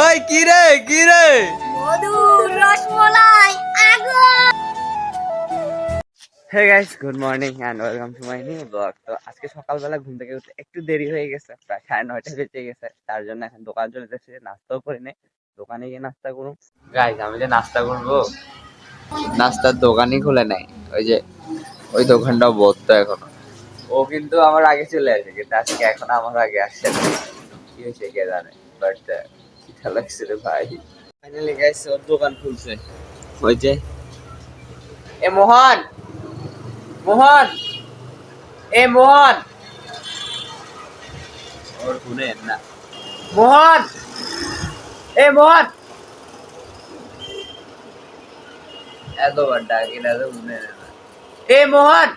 ওই কি রে কি রে? মধুর রসমলাই আগুন hey guys good morning and welcome to my new blog তো আজকে সকালবেলা ঘুম থেকে উঠতে একটু দেরি হয়ে গেছে প্রায় সাড়ে নয়টা বেজে গেছে। তার জন্য এখন দোকান চলে যাচ্ছে নাস্তাও করে নে দোকানে গিয়ে নাস্তা করুন। গাইস আমি যে নাস্তা করব নাস্তার দোকানই খুলে নাই। ওই যে ওই দোকানটা বন্ধ এখনও। ও কিন্তু আমার আগে চলে আসে কিন্তু আজকে এখন আমার আগে আসছে না। কি হয়েছে কে জানে বাট খিদা লাগছে রে ভাই। ফাইনালি গাইস ওর দোকান খুলছে। ওই যে। এ মোহন! মোহন! এ মোহন! ওর শুনে না। মোহন! এ মোহন! এতবার ডাকি না তো শুনে না। এ মোহন!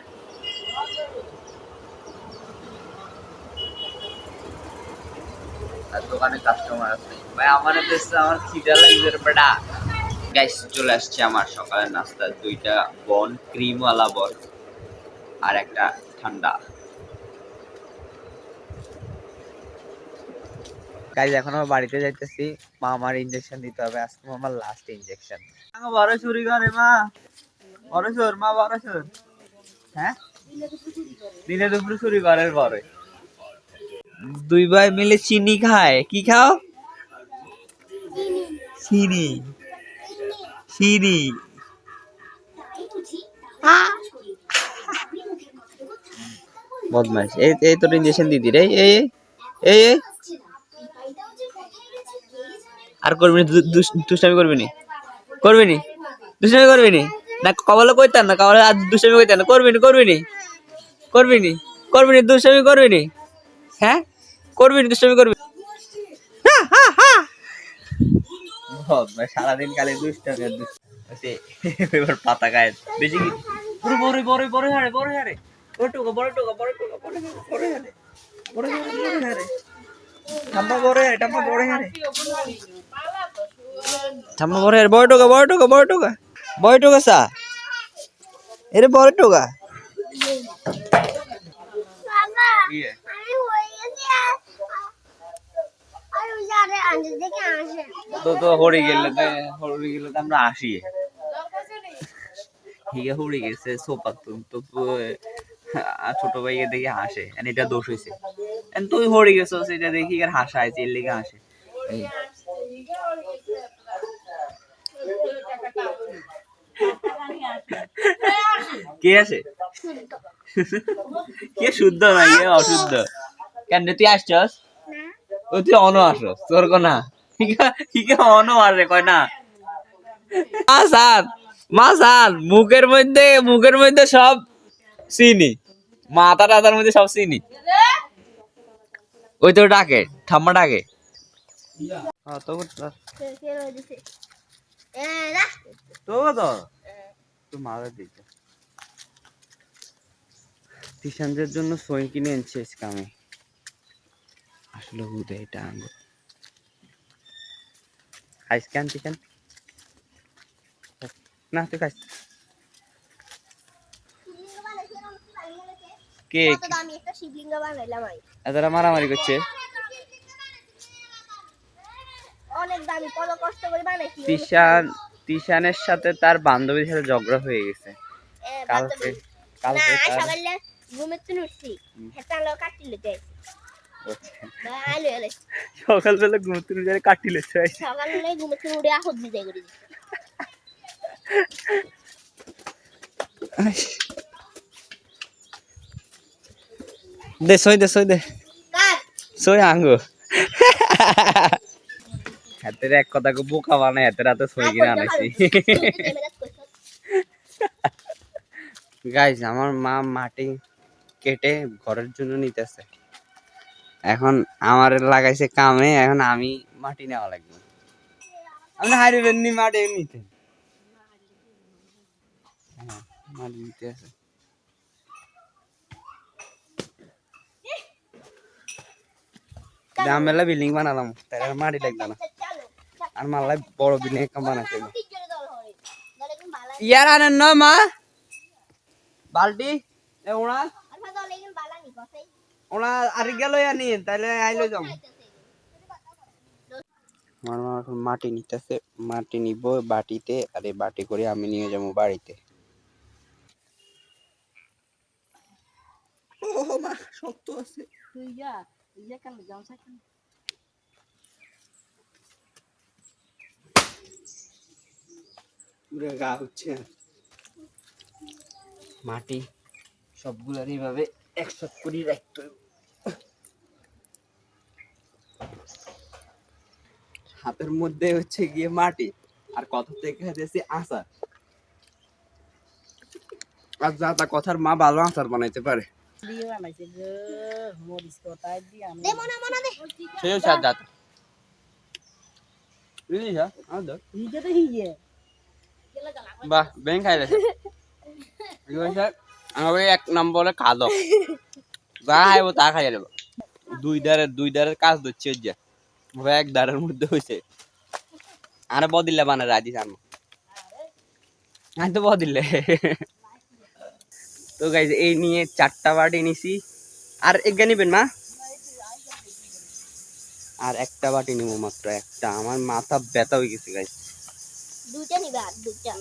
আর দোকানে কাস্টমার আছে। ভাই আমার দেশে আমার খিদা লাগবে রে বেটা। গাইস চলে আসছে আমার সকালের নাস্তা। দুইটা বন ক্রিমওয়ালা বন আর একটা ঠান্ডা। গাইজ এখন আমার বাড়িতে যাইতেছি। মা আমার ইনজেকশন দিতে হবে। আজকে আমার লাস্ট ইনজেকশন বড় চুরি করে মা। বড় চোর মা বড় চোর হ্যাঁ দিনে দুপুরে চুরি করে পরে। দুই ভাই মিলে চিনি খায়। কি খাও? চিনি। চিনি। বদমাইশ। এই এই তোর ইনজেকশন দিদি রে। এই এই আর করবি না দুষ্টামি করবি নি? করবি নি? দুষ্টামি করবি নি? না কবলে কইতাম না কবলে আর দুষ্টামি কইতাম না। করবি নি করবি নি? করবি নি? করবি নি দুষ্টামি করবি নি? হ্যাঁ? করবি দুষ্টামি করবি? বদমাইশ, সারাদিন খালি দুষ্টামি আর দুষ্টামি। এবার পাতা গায়ে বেশি কি? পুরো বড় বড় বড় হারে বড় হারে। বড় টুকা বড় টুকা বড় টুকা বড় বড় হারে বড় হারে বড় ঠাম্মা বড় হারে ঠাম্মা বড় হারে। ঠাম্মা বড় হারে বড় টুকা বড় টুকা বড় টুকা বড় টুকা সা এরে বড় টুকা বাবা ইয়ে আমি হয়ে গেছি আর আর ওই যারে আনতে দেখে আসে তো তো হরি গেলে হরি গেলে তো আমরা আসি। হিগে হরি গেছে, সোপা তো ছোট ভাইকে দেখে হাসে এটা দোষ হয়েছে তুই হরি গেছো, সেটা দেখি আর হাসা আছে এর লেগে হাসে। কে আছে কে শুদ্ধ না অশুদ্ধ? কেন তুই আসছস? ও তুই অন আসস তোর কোনা হিকে অন আসে কয় না। মা সাত মা সাত মুখের মধ্যে মুখের মধ্যে সব চিনি। মাথা টাতার মধ্যে সব চিনি। ওই তো ডাকে ঠাম্মা ডাকে। হ্যাঁ তো কে কে রয়ে দিছে এ না। তো তো মারা দিতে জন্য সই কিনে এনেছে আজকে আমি। আসলে হুদে এটা আঙ্গুর। খাইস কেন টিশান না তুই খাইস। কি? এতটা মারামারি করছে? তিশান তিশানের সাথে তার বান্ধবীর সাথে ঝগড়া হয়ে গেছে। কালকে ঘুমের উঠছি। লোক কাটিলে সকালবেলা ঘুমতে উঠে কাটিলে সকালে ঘুমের থেকে উঠে আহত করে দে সই দে সই দে। সই আঙ্গু। হাতের এক কথাকে বোকা বানায় হাতের হাতে সই কিনে আনাইছি গাইজ আমার মা মাটি কেটে ঘরের জন্য নিতেছে। এখন আমার লাগাইছে কামে এখন আমি মাটি নেওয়া লাগবে। আমি হারিবেন নি মাটি নিতে। হ্যাঁ, মাটি বিল্ডিং বানালাম তাই মাটি লাগবে না। আর মাল্লাই বড় বিল্ডিং একটা বানাতে ইয়ার আনেন না মা? বালটি এ ওনা আর গেল আনি তাইলে আইলো যাম। আমার মা এখন মাটি নিতেছে মাটি নিব বাটিতে আর এই বাটি করে আমি নিয়ে যাব বাড়িতে। ও মা শক্ত আছে। তুই যা ইয়ে কেন গামছা কেন পুরো গা হচ্ছে মাটি সবগুলার এইভাবে একসাথ করে রাখতে হাতের মধ্যে হচ্ছে গিয়ে মাটি আর কথা থেকে দিয়েছে আচার। আর যা তা কথার মা ভালো আচার বানাইতে পারে। মনে মনে সেও স্যার যাত বুঝলি স্যার আমাদের হিজে তো হিজে বাহ ব্যাংক খাইলে আমাকে এক নম্বরে খাদক যা খাইবো তা খাইয়া দেবো দুই দারের দুই দারের কাজ ধরছে ওই যে এক দারের মধ্যে হয়েছে আরে বদিল্লে বানা রাজি জানো আমি তো বদিল্লে। তো গাইজ এই নিয়ে চারটা বাটি নিছি। আর এক নিবেন মা? আর একটা বাটি নিব মাত্র একটা। আমার মাথা ব্যথা হয়ে গেছে গাইজ দুইটা নিবা দুইটা।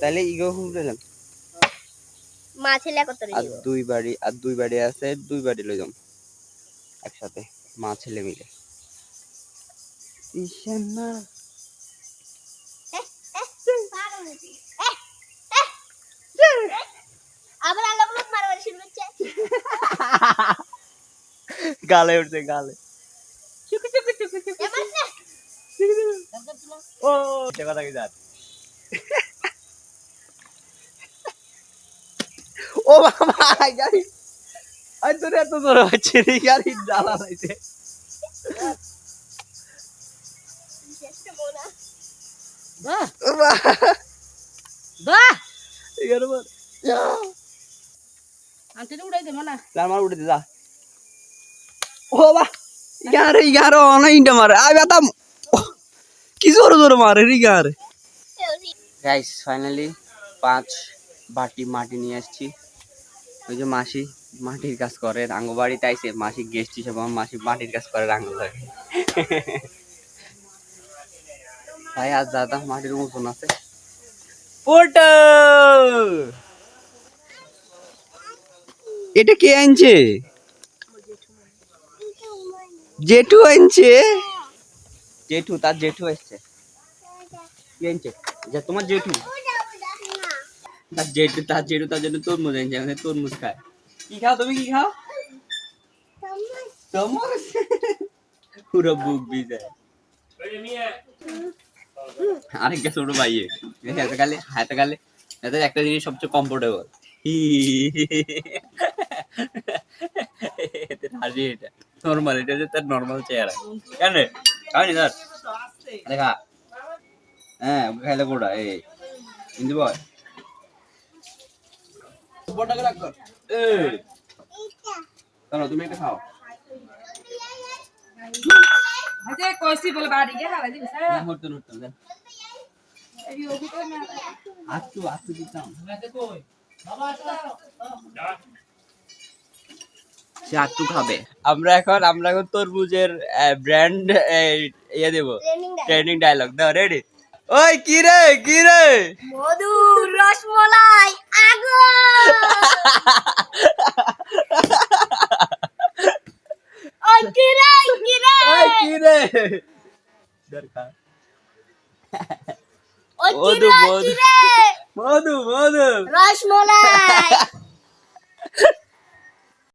তাহলে ইগো দিলাম মা ছেলে আর দুই বাড়ি আর দুই বাড়ি আছে দুই বাড়ি লই যাম। একসাথে মা ছেলে মিলে। গালে উঠছে গালে। ও কথা কি বাবা গাড়ি তোর এত জোর রে গাড়ি জ্বালা দে মানা। তার কি জোর জোর মারে রে গাইস ফাইনালি পাঁচ বাটি মাটি নিয়ে আসছি। ওই যে মাসি মাটির কাজ করে রাঙ্গ বাড়িতে আইসে মাসি গেস্ট হিসেবে আমার মাসি মাটির কাজ করে রাঙ্গ লাগে ভাই আজ দাদা মাটির মতন আছে। এটা কে আনছে? জেঠু আনছে? জেঠু তার জেঠু এসছে। কি আনছে? তোমার জেঠু। তার জেঠু তার জেঠু তার জন্য তরমুজ আনছে আমাদের তরমুজ খায়। কি খাও তুমি, কি খাও? তোমার পুরো বুক বিজে আরেকটা ছোট ভাইয়ে। হাতে গালে হাতে গালে। এদের একটা জিনিস সবচেয়ে কমফোর্টেবল এটা তার নর্মাল চেহারা। রে? দেখা হ্যাঁ খাইলে এই। হিন্দি বয় বড়টাকে রাখ কর। এই। চলো তুমি একটা খাও। আজে কইছি বলে বাড়ি গে হারা দিবি স্যার না, নড়তে নড়তে দেন এই ওকে তো না? আটটু আটটু দিতাম। সে আটটু খাবে। আমরা এখন আমরা এখন তরমুজের ব্র্যান্ড ইয়ে দেবো। ট্রেনিং ট্রেনিং ডায়লগ দাও রেডি ওই কি রে কি রে? মধু রসমলাই আগুন ওই কি রে কি রে? ওই কি রে? দরকার ওই কি মধু, রে মধু। কি রে? মধু মধু। রসমলাই।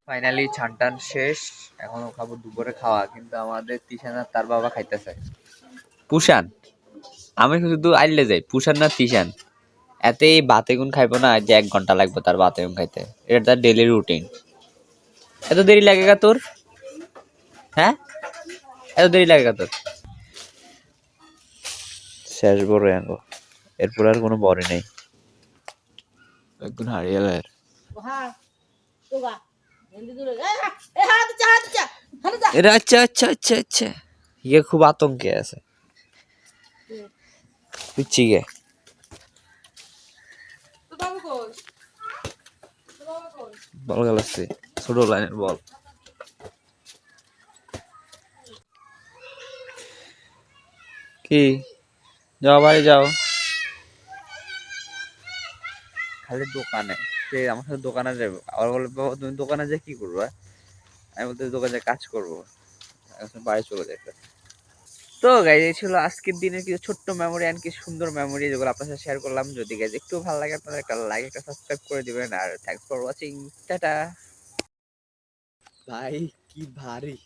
ফাইনালি ছানটান শেষ। এখনও খাব দুপুরে খাওয়া কিন্তু আমাদের তিশান আর তার বাবা খাইতেছে। পুষান? আমি শুধু আইলে যাই পুষান না তিশান এতে এই বাতে গুণ খাইবো না যে এক ঘণ্টা লাগবে তার বাতে গুণ খাইতে। এটা তার ডেলি রুটিন এত দেরি লাগে গা তোর? হ্যাঁ? এত দেরি লাগে গা তোর? শেষ বড় আঙ্গো এরপর আর কোনো বড় নেই। একগুণ হারিয়ে গেল তোগা হিন্দি দূরে। এ এ হাত চা হাত চা হাত চা এরা আচ্ছা আচ্ছা আচ্ছা আচ্ছা। ইয়ে খুব আতঙ্কে আছে। বুঝছি গে। বল গেল আসছে ছোট লাইনের বল। কি? যাও বাড়ি যাও। খালি দোকানে। সে আমার সাথে দোকানে যাব? আবার বলে বাবা তুমি দোকানে যে কি করব? আমি বলতে দোকানে কাজ করব। এখন বাড়ি চলে যেতে তো গাইজ এই ছিল আজকের দিনের কিছু ছোট্ট মেমোরি অ্যান্ড কিছু সুন্দর মেমোরি যেগুলো আপনার সাথে শেয়ার করলাম। যদি গাইজ একটু ভালো লাগে আপনারা একটা লাইক একটা সাবস্ক্রাইব করে দিবেন। আর থ্যাংকস ফর ওয়াচিং টাটা। ভাই কি ভারী।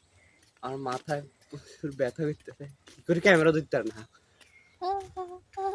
আমার মাথায় প্রচুর ব্যথা করতেছে। কি করে ক্যামেরা ধরতে না?